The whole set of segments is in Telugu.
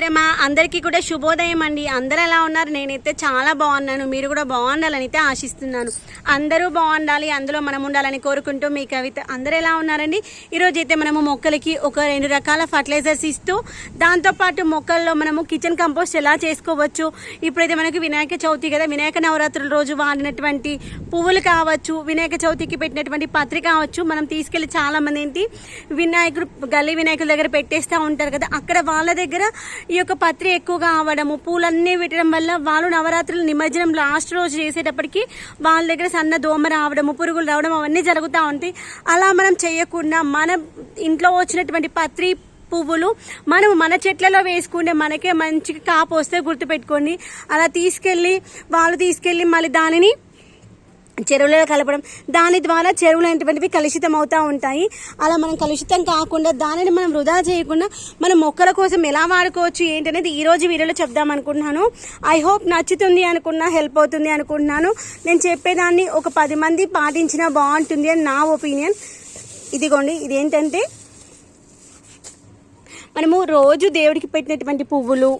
మిత్రమా అందరికీ కూడా శుభోదయం అండి. అందరూ ఎలా ఉన్నారు? నేనైతే చాలా బాగున్నాను. మీరు కూడా బాగుండాలని అయితే ఆశిస్తున్నాను. అందరూ బాగుండాలి. అందులో మనం ఉండాలని కోరుకుంటూ మీ కవిత అందరూ ఎలా ఉన్నారండి? ఈరోజు అయితే మనము మొక్కలకి ఒక రెండు రకాల ఫర్టిలైజర్స్ ఇస్తూ దాంతోపాటు మొక్కల్లో మనము కిచెన్ కంపోస్ట్ ఎలా చేసుకోవచ్చు? ఇప్పుడైతే మనకి వినాయక చవితి కదా. వినాయక నవరాత్రుల రోజు వాడినటువంటి పువ్వులు కావచ్చు వినాయక చవితికి పెట్టినటువంటి పత్రిక కావచ్చు మనం తీసుకెళ్ళి చాలామంది ఏంటి వినాయకుడు గల్లీ వినాయకుల దగ్గర పెట్టేస్తూ ఉంటారు కదా. అక్కడ వాళ్ళ దగ్గర ఈ యొక్క పత్రి ఎక్కువగా అవ్వడము పూలన్నీ పెట్టడం వల్ల వాళ్ళు నవరాత్రులు నిమజ్జనం లాస్ట్ రోజు చేసేటప్పటికి వాళ్ళ దగ్గర సన్న దోమ రావడము పురుగులు రావడం అవన్నీ జరుగుతూ ఉంటాయి. అలా మనం చేయకుండా మన ఇంట్లో వచ్చినటువంటి పత్రి పువ్వులు మనం మన చెట్లలో వేసుకుంటే మనకే మంచిగా కాపు వస్తే గుర్తుపెట్టుకోండి. అలా తీసుకెళ్ళి వాళ్ళు తీసుకెళ్ళి మళ్ళీ దానిని చెరువులలో కలపడం దాని ద్వారా చెరువులు అనేటువంటివి కలుషితం అవుతూ ఉంటాయి. అలా మనం కలుషితం కాకుండా దానిని మనం వృధా చేయకుండా మనం మొక్కల కోసం ఎలా వాడుకోవచ్చు ఏంటనేది ఈ రోజు వీడియోలో చెప్దాం అనుకుంటున్నాను. ఐ హోప్ నచ్చుతుంది అనుకున్నా హెల్ప్ అవుతుంది అనుకుంటున్నాను. నేను చెప్పేదాన్ని ఒక పది మంది పాటించినా బాగుంటుంది అని నా ఒపీనియన్. ఇదిగోండి ఇదేంటంటే మనము రోజు దేవుడికి పెట్టినటువంటి పువ్వులు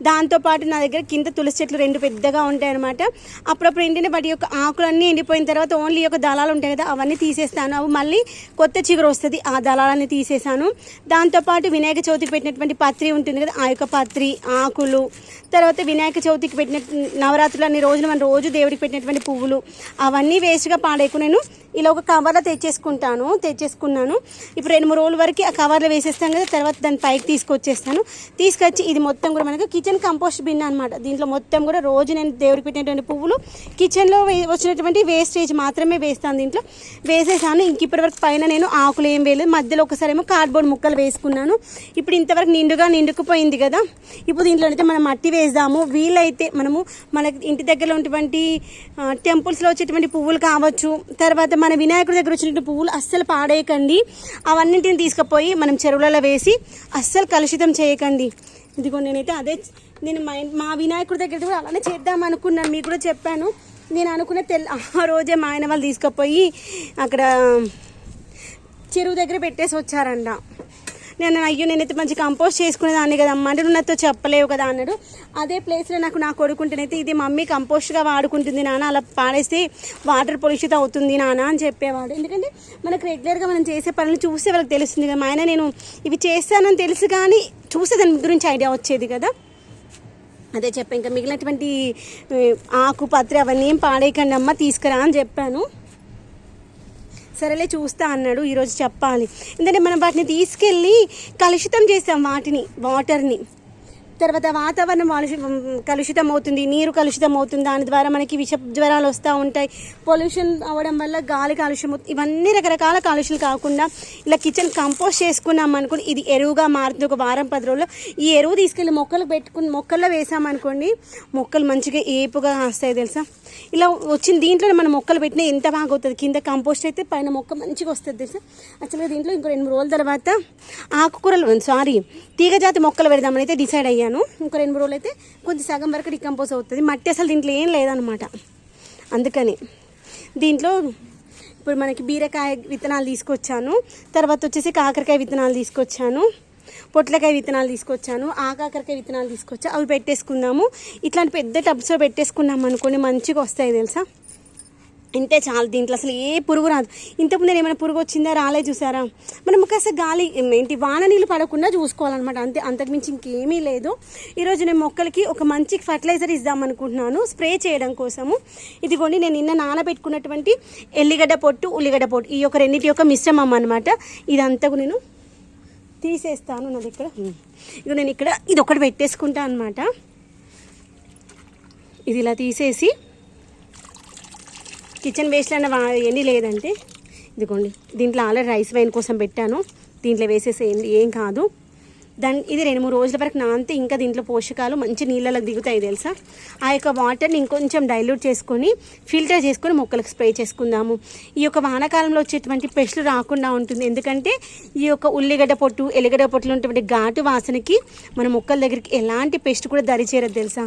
దాంతోపాటు నా దగ్గర కింద తులసి చెట్లు రెండు పెద్దగా ఉంటాయి అనమాట అప్పుడప్పుడు ఏంటంటే వాటి యొక్క ఆకులన్నీ ఎండిపోయిన తర్వాత ఓన్లీ యొక్క దళాలు ఉంటాయి కదా అవన్నీ తీసేస్తాను. అవి మళ్ళీ కొత్త చిగురు వస్తుంది ఆ దళాలన్నీ తీసేసాను. దాంతోపాటు వినాయక చవితికి పెట్టినటువంటి పత్రి ఉంటుంది కదా ఆ యొక్క పత్రి ఆకులు తర్వాత వినాయక చవితికి పెట్టిన నవరాత్రులు అన్ని రోజులు మన రోజు దేవుడికి పెట్టినటువంటి పువ్వులు అవన్నీ వేస్ట్గా పాడేకు నేను ఇలా ఒక కవర్లో తెచ్చేసుకుంటాను తెచ్చేసుకున్నాను. ఇప్పుడు రెండు మూడు రోజుల వరకు ఆ కవర్లో వేసేస్తాను కదా తర్వాత దాన్ని పైకి తీసుకొచ్చేస్తాను. తీసుకొచ్చి ఇది మొత్తం కూడా మనకు కిచెన్ కిచెన్ కంపోస్ట్ బిన్ అనమాట దీంట్లో మొత్తం కూడా రోజు నేను దేవుడికి పెట్టినటువంటి పువ్వులు కిచెన్లో వే- వచ్చినటువంటి వేస్టేజ్ మాత్రమే వేస్తాను దీంట్లో. వేసేసాను ఇంక ఇప్పటి వరకు పైన నేను ఆకులు ఏం వేయలేదు. మధ్యలో ఒకసారి ఏమో కార్డ్బోర్డ్ ముక్కలు వేసుకున్నాను. ఇప్పుడు ఇంతవరకు నిండుగా నిండుకుపోయింది కదా. ఇప్పుడు దీంట్లో అయితే మనం మట్టి వేద్దాము వీలైతే మనము మన ఇంటి దగ్గర ఉన్నటువంటి టెంపుల్స్లో వచ్చేటువంటి పువ్వులు కావచ్చు తర్వాత మన వినాయకుడి దగ్గర వచ్చినటువంటి పువ్వులు అస్సలు పాడేయకండి. అవన్నింటిని తీసుకుపోయి మనం చెరువులలో వేసి అస్సలు కలుషితం చేయకండి. ఇదిగో నేనైతే అదే నేను మా మా వినాయకుడి దగ్గర కూడా అలానే చేద్దాం అనుకున్నాను. మీకు కూడా చెప్పాను. నేను అనుకున్న తెల్ల ఆ రోజే మా ఆయన వాళ్ళు తీసుకుపోయి అక్కడ చెరువు దగ్గర పెట్టేసి వచ్చారంట. నేను అయ్యో నేనైతే మంచి కంపోస్ట్ చేసుకునేదాన్ని కదా అమ్మ. అంటే నువ్వు నాతో చెప్పలేవు కదా అన్నాడు. అదే ప్లేస్లో నాకు నా కొడుకుంటేనైతే ఇది మమ్మీ కంపోస్ట్గా వాడుకుంటుంది నాన్న. అలా పాడేస్తే వాటర్ పొల్యూషన్ అవుతుంది నాన్న అని చెప్పేవాడు. ఎందుకంటే మనకు రెగ్యులర్గా మనం చేసే పనులు చూస్తే వాళ్ళకి తెలుస్తుంది కదా. మా ఆయన నేను ఇవి చేస్తానని తెలుసు కానీ చూస్తే దాని గురించి ఐడియా వచ్చేది కదా. అదే చెప్పాను ఇంకా మిగిలినటువంటి ఆకు పత్రి అవన్నీ ఏం పాడేయకండి అమ్మ తీసుకురా అని చెప్పాను. సరేలే చూస్తా అన్నాడు. ఈరోజు చెప్పాలి. ఎందుకంటే మనం వాటిని తీసుకెళ్ళి కలుషితం చేస్తాం వాటిని వాటర్ని తర్వాత వాతావరణం కలుషితం అవుతుంది నీరు కలుషితం అవుతుంది దాని ద్వారా మనకి విష జ్వరాలు వస్తూ ఉంటాయి. పొల్యూషన్ అవ్వడం వల్ల గాలి కాలుష్యం ఇవన్నీ రకరకాల కాలుష్యాలు కాకుండా ఇలా కిచెన్ కంపోస్ట్ చేసుకున్నాం అనుకోండి ఇది ఎరువుగా మారుతుంది. ఒక వారం పది రోజుల్లో ఈ ఎరువు తీసుకెళ్ళి మొక్కలు పెట్టుకుని మొక్కల్లో వేసామనుకోండి మొక్కలు మంచిగా ఏపుగా వస్తాయి తెలుసా? ఇలా వచ్చిన దీంట్లో మనం మొక్కలు పెట్టినా ఎంత బాగా అవుతుంది? కింద కంపోస్ట్ అయితే పైన మొక్క మంచిగా వస్తుంది తెలుసా? యాక్చువల్గా దీంట్లో ఇంకో రెండు మూడు రోజుల తర్వాత ఆకుకూరలు సారీ తీగజాతి మొక్కలు పెడదామని అయితే డిసైడ్ అయ్యాను ఇంకో రెండు రోజులు అయితే కొద్ది సగం వరకు డికంపోజ్ అవుతుంది. మట్టి అసలు దీంట్లో ఏం లేదనమాట అందుకని దీంట్లో ఇప్పుడు మనకి బీరకాయ విత్తనాలు తీసుకొచ్చాను. తర్వాత వచ్చేసి కాకరకాయ విత్తనాలు తీసుకొచ్చాను. పొట్లకాయ విత్తనాలు తీసుకొచ్చాను. ఆ కాకరకాయ విత్తనాలు తీసుకొచ్చా అవి పెట్టేసుకుందాము. ఇట్లాంటి పెద్ద టబ్స్లో పెట్టేసుకున్నాం అనుకోండి మంచిగా వస్తాయి తెలుసా? ఇంతే చాలు దీంట్లో అసలు ఏ పురుగు రాదు. ఇంతకుముందు ఏమైనా పురుగు వచ్చిందా రాలే చూసారా? మనం కాస్త గాలి ఏంటి వాన నీళ్ళు పడకుండా చూసుకోవాలన్నమాట అంతే అంతకుమించి ఇంకేమీ లేదు. ఈరోజు నేను మొక్కలకి ఒక మంచి ఫర్టిలైజర్ ఇద్దాం అనుకుంటున్నాను స్ప్రే చేయడం కోసము. ఇదిగోండి నేను నిన్న నానబెట్టుకున్నటువంటి ఎల్లిగడ్డ పొట్టు ఉల్లిగడ్డ పొట్టు ఈ యొక్క రెండింటి యొక్క మిశ్రమం అనమాట ఇదంతా నేను తీసేస్తాను నా దగ్గర ఇక నేను ఇక్కడ ఇది ఒకటి పెట్టేసుకుంటా అనమాట ఇది ఇలా తీసేసి కిచెన్ వేస్ట్లో అన్న ఎన్ని లేదంటే ఇదిగోండి దీంట్లో ఆల్రెడీ రైస్ వైన్ కోసం పెట్టాను. దీంట్లో వేసేసేయండి ఏం కాదు. దాని ఇది రెండు మూడు రోజుల వరకు నానితే ఇంకా దీంట్లో పోషకాలు మంచి నీళ్ళలో దిగుతాయి తెలుసా? ఆ యొక్క వాటర్ని ఇంకొంచెం డైల్యూట్ చేసుకొని ఫిల్టర్ చేసుకొని మొక్కలకు స్ప్రే చేసుకుందాము. ఈ యొక్క వానాకాలంలో వచ్చేటువంటి పెస్టులు రాకుండా ఉంటుంది. ఎందుకంటే ఈ యొక్క ఉల్లిగడ్డ పొట్టు ఎల్లిగడ్డ పొట్టులో ఉన్నటువంటి ఘాటు వాసనకి మన మొక్కల దగ్గరికి ఎలాంటి పెస్ట్ కూడా దరిచేరదు తెలుసా?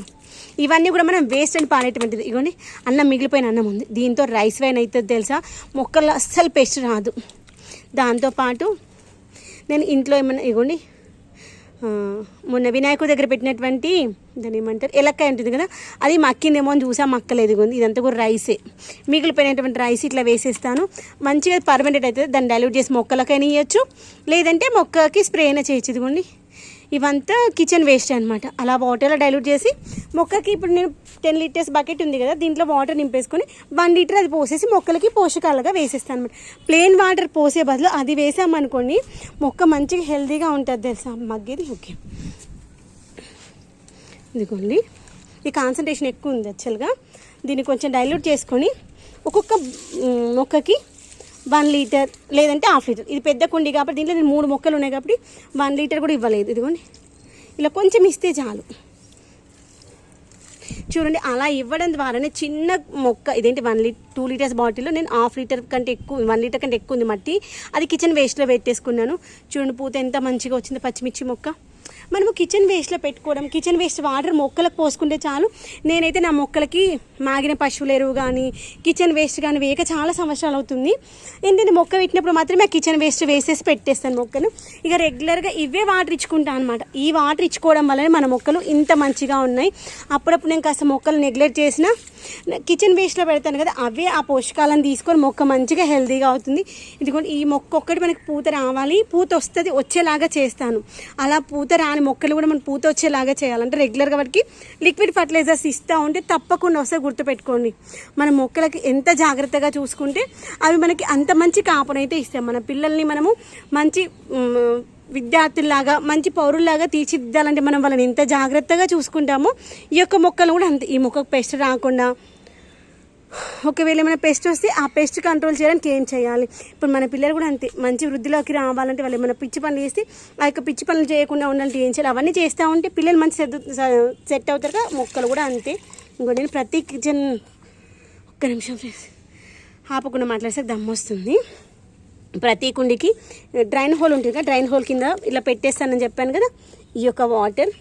ఇవన్నీ కూడా మనం వేస్ట్ అని పాడేటువంటిది ఇగోండి అన్నం మిగిలిపోయిన అన్నం ఉంది. దీంతో రైస్ వైన్ అవుతుంది తెలుసా? మొక్కల్లో అస్సలు పెస్ట్ రాదు. దాంతోపాటు నేను ఇంట్లో ఏమైనా ఇగోండి మొన్న వినాయకుడి దగ్గర పెట్టినటువంటి దాని ఏమంటారు? ఎలక్కాయ ఉంటుంది కదా అది మక్కిందేమో అని చూసా మక్కలేదు ఇదిగోండి ఇదంతా కూడా రైసే. మిగిలిపోయినటువంటి రైస్ ఇట్లా వేసేస్తాను. మంచిగా పర్మనెంట్ అవుతుంది దాన్ని డైల్యూట్ చేసి మొక్కలకైనా ఇవ్వచ్చు లేదంటే మొక్కకి స్ప్రే అయినా చేయొచ్చు ఇదిగోండి ఇవంతా కిచెన్ వేస్ట్ అనమాట అలా వాటర్లో డైల్యూట్ చేసి మొక్కకి ఇప్పుడు నేను టెన్ లీటర్స్ బకెట్ ఉంది కదా దీంట్లో వాటర్ నింపేసుకొని వన్ లీటర్ అది పోసేసి మొక్కలకి పోషకాలుగా వేసేస్తాను అనమాట ప్లెయిన్ వాటర్ పోసే బదులు అది వేసామనుకోండి మొక్క మంచిగా హెల్తీగా ఉంటుంది తెలుసా? మగ్గేది ఓకే ఇదిగోండి. ఈ కాన్సన్ట్రేషన్ ఎక్కువ ఉంది యాక్చువల్గా దీన్ని కొంచెం డైల్యూట్ చేసుకొని ఒక్కొక్క మొక్కకి వన్ లీటర్ లేదంటే హాఫ్ లీటర్. ఇది పెద్ద కుండి కాబట్టి దీంట్లో నేను మూడు మొక్కలు ఉన్నాయి కాబట్టి వన్ లీటర్ కూడా ఇవ్వలేదు. ఇదిగోండి. ఇలా కొంచెం ఇస్తే చాలు. చూడండి అలా ఇవ్వడం ద్వారానే చిన్న మొక్క ఇదేంటి వన్ లీటర్ టూ లీటర్స్ బాటిల్లో నేను హాఫ్ లీటర్ కంటే ఎక్కువ వన్ లీటర్ కంటే ఎక్కువ ఉంది మట్టి. అది కిచెన్ వేస్ట్లో పెట్టేసుకున్నాను. చూడండి పూత ఎంత మంచిగా వచ్చింది పచ్చిమిర్చి మొక్క. మనము కిచెన్ వేస్ట్లో పెట్టుకోవడం కిచెన్ వేస్ట్ వాటర్ మొక్కలకు పోసుకుంటే చాలు. నేనైతే నా మొక్కలకి మాగిన పశువుల ఎరువు కానీ కిచెన్ వేస్ట్ కానీ వేయక చాలా సంవత్సరాలు అవుతుంది. ఏంటంటే మొక్క పెట్టినప్పుడు మాత్రమే ఆ కిచెన్ వేస్ట్ వేసేసి పెట్టేస్తాను మొక్కను. ఇక రెగ్యులర్గా ఇవే వాటర్ ఇచ్చుకుంటాను అనమాట ఈ వాటర్ ఇచ్చుకోవడం వల్లనే మన మొక్కలు ఇంత మంచిగా ఉన్నాయి. అప్పుడప్పుడు నేను కాస్త మొక్కలు నెగ్లెక్ట్ చేసిన కిచెన్ వేస్ట్లో పెడతాను కదా అవే ఆ పోషకాలను తీసుకొని మొక్క మంచిగా హెల్తీగా అవుతుంది. ఎందుకంటే ఈ మొక్క ఒక్కటి మనకి పూత రావాలి. పూత వస్తుంది వచ్చేలాగా చేస్తాను. అలా పూత రా దాని మొక్కలు కూడా మనం పూత వచ్చేలాగా చేయాలంటే రెగ్యులర్గా వాటికి లిక్విడ్ ఫర్టిలైజర్స్ ఇస్తూ ఉంటే తప్పకుండా వస్తే గుర్తుపెట్టుకోండి. మన మొక్కలకి ఎంత జాగ్రత్తగా చూసుకుంటే అవి మనకి అంత మంచి కాపునైతే ఇస్తాం మన పిల్లల్ని మనము మంచి విద్యార్థుల్లాగా మంచి పౌరుల్లాగా తీర్చిదిద్దాలంటే మనం వాళ్ళని ఎంత జాగ్రత్తగా చూసుకుంటామో ఈ యొక్క మొక్కలు కూడా అంత. ఈ మొక్కకు పెస్ట్ రాకుండా ఒకవేళ ఏమైనా పెస్ట్ వస్తే ఆ పెస్ట్ కంట్రోల్ చేయడానికి ఏం చేయాలి? ఇప్పుడు మన పిల్లలు కూడా అంతే మంచి వృద్ధిలోకి రావాలంటే వాళ్ళు ఏమైనా పిచ్చి పనులు చేస్తే ఆ యొక్క పిచ్చి పనులు చేయకుండా ఉండాలంటే ఏం చేయాలి? అవన్నీ చేస్తూ ఉంటే పిల్లలు మంచి సెట్ అవుతారు కదా మొక్కలు కూడా అంతే. ఇంకో నేను ప్రతి కిచెన్ ఒక్క నిమిషం ఆపకుండా మాట్లాడితే దమ్ము వస్తుంది. ప్రతి కుండికి డ్రైన్ హోల్ ఉంటుంది కదా డ్రైన్ హోల్ కింద ఇలా పెట్టేస్తానని చెప్పాను కదా ఈ యొక్క వాటర్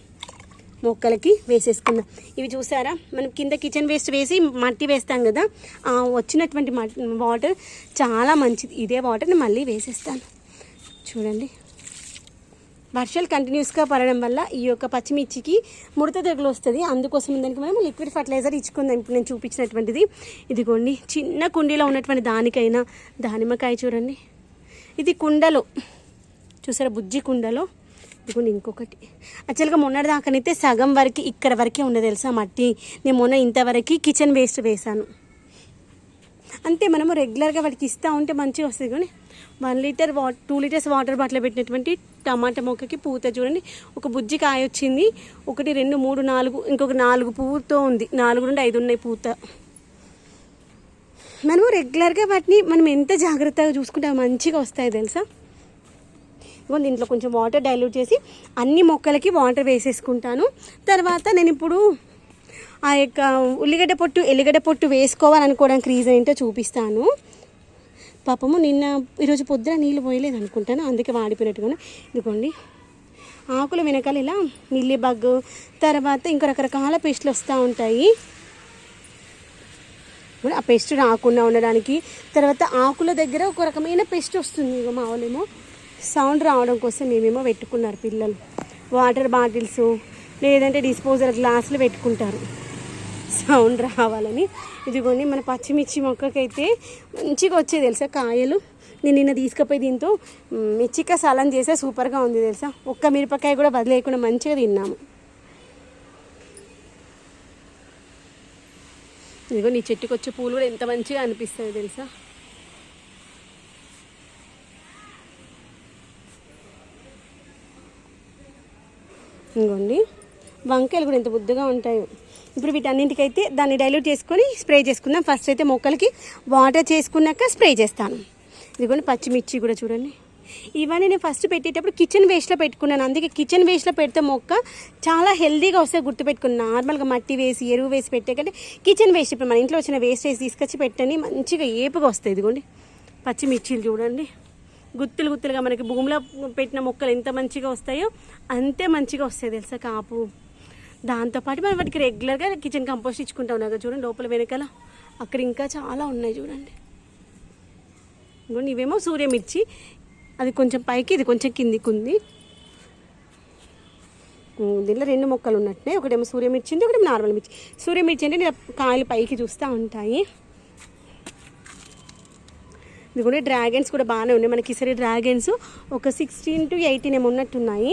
మొక్కలకి వేసేసుకుందాం ఇవి చూసారా? మనం కింద కిచెన్ వేస్ట్ వేసి మట్టి వేస్తాం కదా? వచ్చినటువంటి మట్టి వాటర్ చాలా మంచిది. ఇదే వాటర్ని మళ్ళీ వేసేస్తాను. చూడండి. వర్షాలు కంటిన్యూస్గా పడడం వల్ల ఈ యొక్క పచ్చిమిర్చికి ముడత తెగులు వస్తుంది. అందుకోసం దానికి మనం లిక్విడ్ ఫర్టిలైజర్ ఇచ్చుకుందాం. ఇప్పుడు నేను చూపించినటువంటిది. ఇదిగోండి. చిన్న కుండీలో ఉన్నటువంటి దానికైనా దానిమ్మకాయ చూడండి. ఇది కుండలో. చూసారా? బుజ్జి కుండలో ఇదిగోండి ఇంకొకటి. యాక్చువల్గా మొన్నటి దాకానైతే సగం వరకు ఇక్కడ వరకే ఉంది తెలుసా మట్టి. నేను మొన్న ఇంతవరకు కిచెన్ వేస్ట్ వేశాను. అంతే మనము రెగ్యులర్గా వాటికి ఇస్తూ ఉంటే మంచిగా వస్తుంది కానీ వన్ లీటర్ వా టూ లీటర్స్ వాటర్ బాటిల్ పెట్టినటువంటి టమాటా మొక్కకి పూత చూడండి. ఒక బుజ్జి కాయ వచ్చింది. ఒకటి రెండు మూడు నాలుగు ఇంకొక నాలుగు పువ్వుతో ఉంది. నాలుగు నుండి ఐదు ఉన్నాయి పూత. మనము రెగ్యులర్గా వాటిని మనం ఎంత జాగ్రత్తగా చూసుకుంటే మంచిగా వస్తాయి తెలుసా? ఇదిగో దీంట్లో కొంచెం వాటర్ డైల్యూట్ చేసి అన్ని మొక్కలకి వాటర్ వేసేసుకుంటాను. తర్వాత నేను ఇప్పుడు ఆ యొక్క ఉల్లిగడ్డ పొట్టు ఎల్లిగడ్డ పొట్టు వేసుకోవాలనుకోవడానికి రీజన్ ఏంటో చూపిస్తాను. పాపము నిన్న ఈరోజు పొద్దున నీళ్ళు పోయలేదు అనుకుంటాను అందుకే వాడిపోయినట్టుగా ఇదిగోండి. ఆకుల వెనకాల ఇలా మిల్లి బగ్ తర్వాత ఇంకా రకరకాల పేస్ట్లు వస్తూ ఉంటాయి. ఆ పెస్ట్ రాకుండా ఉండడానికి తర్వాత ఆకుల దగ్గర ఒక రకమైన పెస్ట్ వస్తుంది ఇక మా వాళ్ళేమో. సౌండ్ రావడం కోసం మేమేమో పెట్టుకున్నారు పిల్లలు. వాటర్ బాటిల్స్ లేదంటే డిస్పోజల్ గ్లాసులు పెట్టుకుంటారు. సౌండ్ రావాలని. ఇదిగోండి మన పచ్చిమిర్చి మొక్కకైతే మంచిగా వచ్చేది తెలుసా కాయలు. నేను నిన్న తీసుకుపోయి దీంతో మ్, మిర్చిక సలం చేస్తే సూపర్గా ఉంది తెలుసా. ఒక్క మిరపకాయ కూడా వదిలేయకుండా మంచిగా తిన్నాము. ఇదిగో నీ చెట్టుకు వచ్చే పూలు కూడా ఎంత మంచిగా అనిపిస్తుంది తెలుసా. ఇంకోండి వంకాయలు కూడా ఎంత బుద్ధిగా ఉంటాయి. ఇప్పుడు వీటన్నింటికైతే దాన్ని డైల్యూట్ చేసుకొని స్ప్రే చేసుకుందాం. ఫస్ట్ అయితే మొక్కలకి వాటర్ చేసుకున్నాక స్ప్రే చేస్తాను. ఇదిగోండి పచ్చిమిర్చి కూడా చూడండి. ఇవన్నీ నేను ఫస్ట్ పెట్టేటప్పుడు కిచెన్ వేస్ట్లో పెట్టుకున్నాను. అందుకే కిచెన్ వేస్ట్లో పెడితే మొక్క చాలా హెల్దీగా వస్తే గుర్తుపెట్టుకున్నాను నార్మల్గా మట్టి వేసి ఎరువు వేసి పెట్టే కంటే కిచెన్ వేస్ట్ ఇప్పుడు మన ఇంట్లో వచ్చిన వేస్ట్ వేసి తీసుకొచ్చి పెట్టని మంచిగా ఏపుగా వస్తాయి. ఇదిగోండి పచ్చిమిర్చీలు చూడండి. గుత్తులు గుత్తులుగా మనకి భూమిలో పెట్టిన మొక్కలు ఎంత మంచిగా వస్తాయో అంతే మంచిగా వస్తాయి తెలుసా కాపు. దాంతోపాటు మనం వాటికి రెగ్యులర్గా కిచెన్ కంపోస్ట్ ఇచ్చుకుంటా ఉన్నాం కదా చూడండి లోపల వెనకాల. అక్కడ ఇంకా చాలా ఉన్నాయి చూడండి. ఇవేమో సూర్యమిర్చి. అది కొంచెం పైకి ఇది కొంచెం కిందికి ఉంది. దీనిలో రెండు మొక్కలు ఉన్నట్టే ఒకటేమో సూర్యమిర్చి ఉంది ఒకటేమో నార్మల్ మిర్చి. సూర్యమిర్చి అంటే కాయలు పైకి చూస్తూ ఉంటాయి. ఇదిగోండి డ్రాగన్స్ కూడా బాగానే ఉన్నాయి. మనకి ఈసారి డ్రాగన్స్ ఒక సిక్స్టీన్ టు ఎయిటీన్ ఏమో ఉన్నట్టున్నాయి.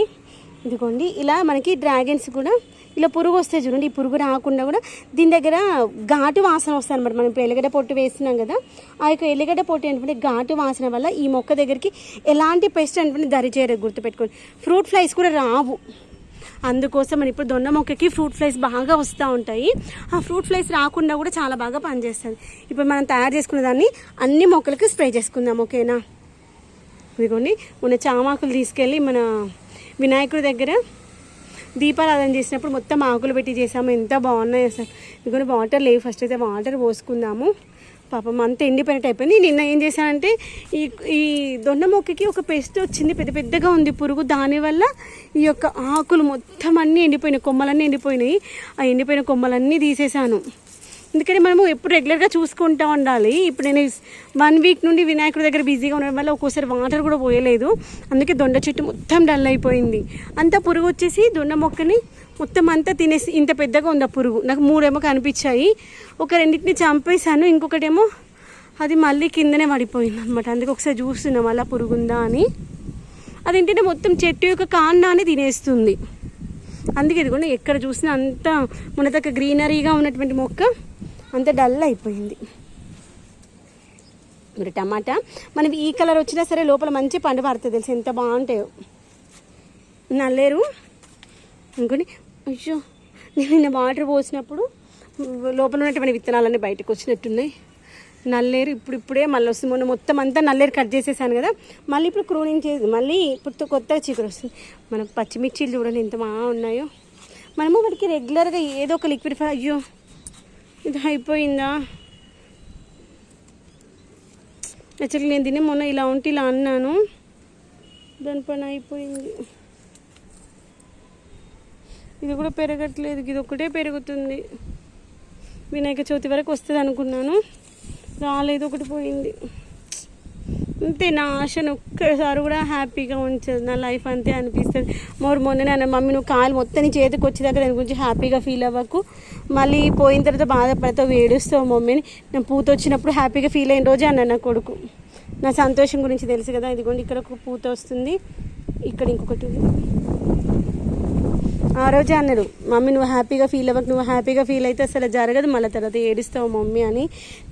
ఇదిగోండి ఇలా మనకి డ్రాగన్స్ కూడా ఇలా పురుగు వస్తాయి చూడండి ఈ పురుగు రాకుండా కూడా దీని దగ్గర ఘాటు వాసన వస్తుంది అనమాట మనం ఇప్పుడు ఎల్లిగడ్డ పొట్టు వేస్తున్నాం కదా ఆ యొక్క ఎల్లిగడ్డ పొట్టు ఏంటంటే ఘాటు వాసన వల్ల ఈ మొక్క దగ్గరికి ఎలాంటి పెస్ట్ అంటే దరి చేయరు గుర్తుపెట్టుకోండి. ఫ్రూట్ ఫ్లైస్ కూడా రావు. అందుకోసం ఇప్పుడు దొన్న మొక్కకి ఫ్రూట్ ఫ్లైస్ బాగా వస్తూ ఉంటాయి. ఆ ఫ్రూట్ ఫ్లైస్ రాకుండా కూడా చాలా బాగా పనిచేస్తుంది. ఇప్పుడు మనం తయారు చేసుకున్న దాన్ని అన్ని మొక్కలకి స్ప్రే చేసుకుందాం ఓకేనా? ఇదిగోండి మన చామాకులు తీసుకెళ్ళి మన వినాయకుడి దగ్గర దీపారాధన చేసినప్పుడు మొత్తం ఆకులు పెట్టి చేసాము. ఎంత బాగున్నాయి అసలు. ఇదిగోండి వాటర్ లేవు. ఫస్ట్ అయితే వాటర్ పోసుకుందాము. పాపం అంతా ఇండిపెండెంట్ అయిపోయింది. నిన్న ఏం చేశానంటే ఈ ఈ దొండ మొక్కకి ఒక పెస్ట్ వచ్చింది పెద్ద పెద్దగా ఉంది పురుగు. దానివల్ల ఈ యొక్క ఆకులు మొత్తం అన్నీ ఎండిపోయినాయి కొమ్మలన్నీ ఎండిపోయినాయి. ఆ ఎండిపోయిన కొమ్మలన్నీ తీసేసాను ఎందుకంటే మనము ఎప్పుడు రెగ్యులర్గా చూసుకుంటూ ఉండాలి. ఇప్పుడు నేను వన్ వీక్ నుండి వినాయకుడి దగ్గర బిజీగా ఉండడం వల్ల ఒక్కోసారి వాటర్ కూడా పోయలేదు. అందుకే దొండ చెట్టు మొత్తం డల్ అయిపోయింది. అంతా పురుగు వచ్చేసి దొండ మొక్కని మొత్తం అంతా తినేసి ఇంత పెద్దగా ఉంది ఆ పురుగు. నాకు మూడేమో కనిపించాయి. ఒక రెండింటిని చంపేశాను. ఇంకొకటేమో అది మళ్ళీ కిందనే పడిపోయింది అనమాట అందుకే ఒకసారి చూస్తున్నాం అలా పురుగుందా అని. అదేంటంటే మొత్తం చెట్టు యొక్క కాండాన్ని తినేస్తుంది. అందుకే ఇదిగోండి ఎక్కడ చూసినా అంత దగ్గర గ్రీనరీగా ఉన్నటువంటి మొక్క. అంత డల్ అయిపోయింది. మరి టమాటా మనం ఈ కలర్ వచ్చినా సరే లోపల మంచి పండు పడుతుంది తెలుసు? ఎంత బాగుంటాయో. నల్లేరు అనుకోని అయ్యో నేను నిన్న వాటర్ పోసినప్పుడు లోపల ఉన్నటువంటి విత్తనాలన్నీ బయటకు వచ్చినట్టున్నాయి. నల్లేరు ఇప్పుడు ఇప్పుడే మళ్ళీ వస్తుంది. మొన్న మొత్తం అంతా నల్లేరు కట్ చేసేసాను కదా. మళ్ళీ ఇప్పుడు క్రూనింగ్ చేసి మళ్ళీ ఇప్పుడు కొత్తగా చీకటి వస్తుంది. మనం పచ్చిమిర్చీలు చూడండి ఎంత బాగా ఉన్నాయో మనము వాటికి రెగ్యులర్గా ఏదో ఒక లిక్విడ్ అయ్యో ఇది అయిపోయిందా యాక్చువల్లీ నేను తినే మొన్న ఇలా ఉంటే ఇలా అన్నాను. దానిపైన అయిపోయింది. ఇది కూడా పెరగట్లేదు. ఇది ఒకటే పెరుగుతుంది. వినాయక చవితి వరకు వస్తుంది అనుకున్నాను రాలేదు ఒకటి పోయింది. అంతే నా ఆశను ఒక్కసారి కూడా హ్యాపీగా ఉంచదు. నా లైఫ్ అంతే అనిపిస్తుంది. మోర్ మొన్న అన్న మమ్మీ నువ్వు కాలు మొత్తం నీ చేతికి వచ్చేదాకా దాని గురించి హ్యాపీగా ఫీల్ అవ్వకు. మళ్ళీ పోయిన తర్వాత బాధపడతావు ఏడుస్తావు మమ్మీని. నేను పూత వచ్చినప్పుడు హ్యాపీగా ఫీల్ అయిన రోజే అన్న నా కొడుకు. నా సంతోషం గురించి తెలుసు కదా ఇదిగోండి ఇక్కడ ఒక పూత వస్తుంది. ఇక్కడ ఇంకొకటి ఉంది. ఆ రోజే అన్నారు మమ్మీ నువ్వు హ్యాపీగా ఫీల్ అవ్వకు నువ్వు హ్యాపీగా ఫీల్ అయితే అసలు జరగదు మళ్ళీ తర్వాత ఏడుస్తావు మమ్మీ అని.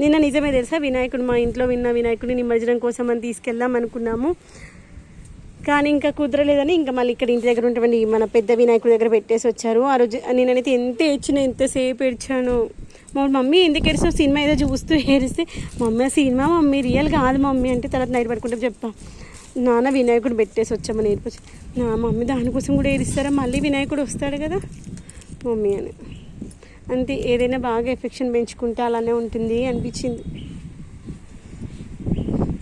నిన్న నిజమే తెలుసా వినాయకుడు మా ఇంట్లో విన్న వినాయకుడిని నిమజ్జనం కోసం అని తీసుకెళ్దాం అనుకున్నాము. కానీ ఇంకా కుదరలేదని ఇంకా మళ్ళీ ఇక్కడ ఇంటి దగ్గర ఉన్నటువంటి మన పెద్ద వినాయకుడి దగ్గర పెట్టేసి వచ్చారు. ఆ రోజు నేనైతే ఎంత ఏడ్చినా ఎంతసేపు ఏడ్చాను. మా మమ్మీ ఎందుకు ఏడుస్తావు? సినిమా ఏదో చూస్తూ ఏడిస్తే మమ్మీ సినిమా మమ్మీ రియల్ కాదు మమ్మీ అంటే తర్వాత నైట్ పడుకుంటే చెప్తా. నాన్న వినాయకుడు పెట్టేసి వచ్చామని ఏడిపోయి నా మమ్మీ దానికోసం కూడా ఏడిస్తారా? మళ్ళీ వినాయకుడు వస్తాడు కదా. మమ్మీ అని. అంతే ఏదైనా బాగా ఎఫెక్షన్ పెంచుకుంటే అలానే ఉంటుంది అనిపించింది.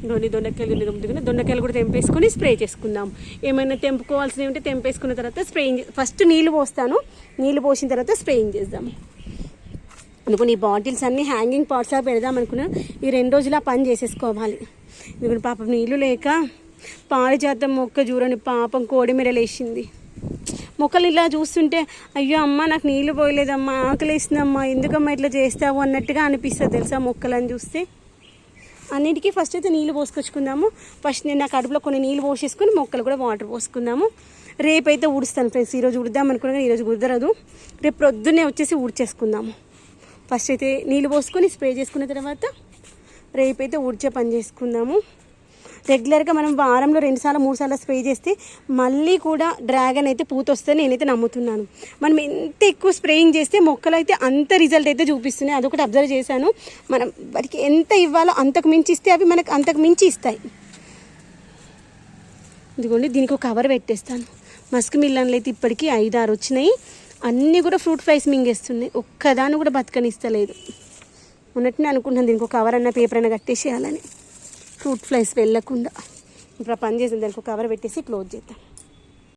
దొండి దొండకాయలు ఉంది దొండకాయలు కూడా తెంపేసుకొని స్ప్రే చేసుకుందాం. ఏమైనా తెంపుకోవాల్సినవి ఉంటే తెంపేసుకున్న తర్వాత స్ప్రేయింగ్ ఫస్ట్ నీళ్ళు పోస్తాను. నీళ్ళు పోసిన తర్వాత స్ప్రేయింగ్ చేద్దాం. అనుకుని ఈ బాటిల్స్ అన్నీ హ్యాంగింగ్ పాట్స్లా పెడదాం అనుకున్నాను. ఈ రెండు రోజులు ఆ పని చేసేసుకోవాలి. ఎందుకంటే పాపం నీళ్ళు లేక పారిజాతం మొక్క చూడని పాపం కోడి మెడలేసింది మొక్కలు ఇలా చూస్తుంటే అయ్యో అమ్మ నాకు నీళ్ళు పోయలేదమ్మా ఆకలేసిందమ్మా ఎందుకమ్మా ఇట్లా చేస్తావు? అన్నట్టుగా అనిపిస్తుంది తెలుసా మొక్కలని చూస్తే. అన్నిటికీ ఫస్ట్ అయితే నీళ్ళు పోసుకొచ్చుకుందాము. ఫస్ట్ నేను నా కడుపులో కొన్ని నీళ్ళు పోసేసుకొని మొక్కలు కూడా వాటర్ పోసుకుందాము. రేపైతే ఊడుస్తాను ఫ్రెండ్స్ ఈరోజు ఉడదాం అనుకున్నా కానీ ఈరోజు కుదరదు. రేపు ప్రొద్దున్నే వచ్చేసి ఊడ్చేసుకుందాము. ఫస్ట్ అయితే నీళ్ళు పోసుకొని స్ప్రే చేసుకున్న తర్వాత రేపైతే ఊడ్చే పని చేసుకుందాము. రెగ్యులర్గా మనం వారంలో రెండుసార్లు మూడుసార్లు స్ప్రే చేస్తే మళ్ళీ కూడా డ్రాగన్ అయితే పూత వస్తే నేనైతే నమ్ముతున్నాను. మనం ఎంత ఎక్కువ స్ప్రేయింగ్ చేస్తే మొక్కలు అయితే అంత రిజల్ట్ అయితే చూపిస్తున్నాయి. అదొకటి అబ్జర్వ్ చేశాను. మనం వాటికి ఎంత ఇవ్వాలో అంతకు మించి ఇస్తే అవి మనకు అంతకు మించి ఇస్తాయి. ఇదిగోండి దీనికి ఒక కవర్ పెట్టేస్తాను. మస్క్ మిల్లన్లు అయితే ఇప్పటికీ ఐదు ఆరు వచ్చినాయి. అన్నీ కూడా ఫ్రూట్ ఫ్లైస్ మింగేస్తున్నాయి. ఒక్కదాన్ని కూడా బతకనిస్తలేదు. ఉన్నట్టునే అనుకుంటున్నాను దీనికి ఒక కవర్ అన్న పేపర్ అన్న కట్టేసేయాలని. ఫ్రూట్ ఫ్లైస్ వెళ్ళకుండా ఇప్పుడు ఆ పని చేసిన దానికి కవర్ పెట్టేసి క్లోజ్ చేద్దాం.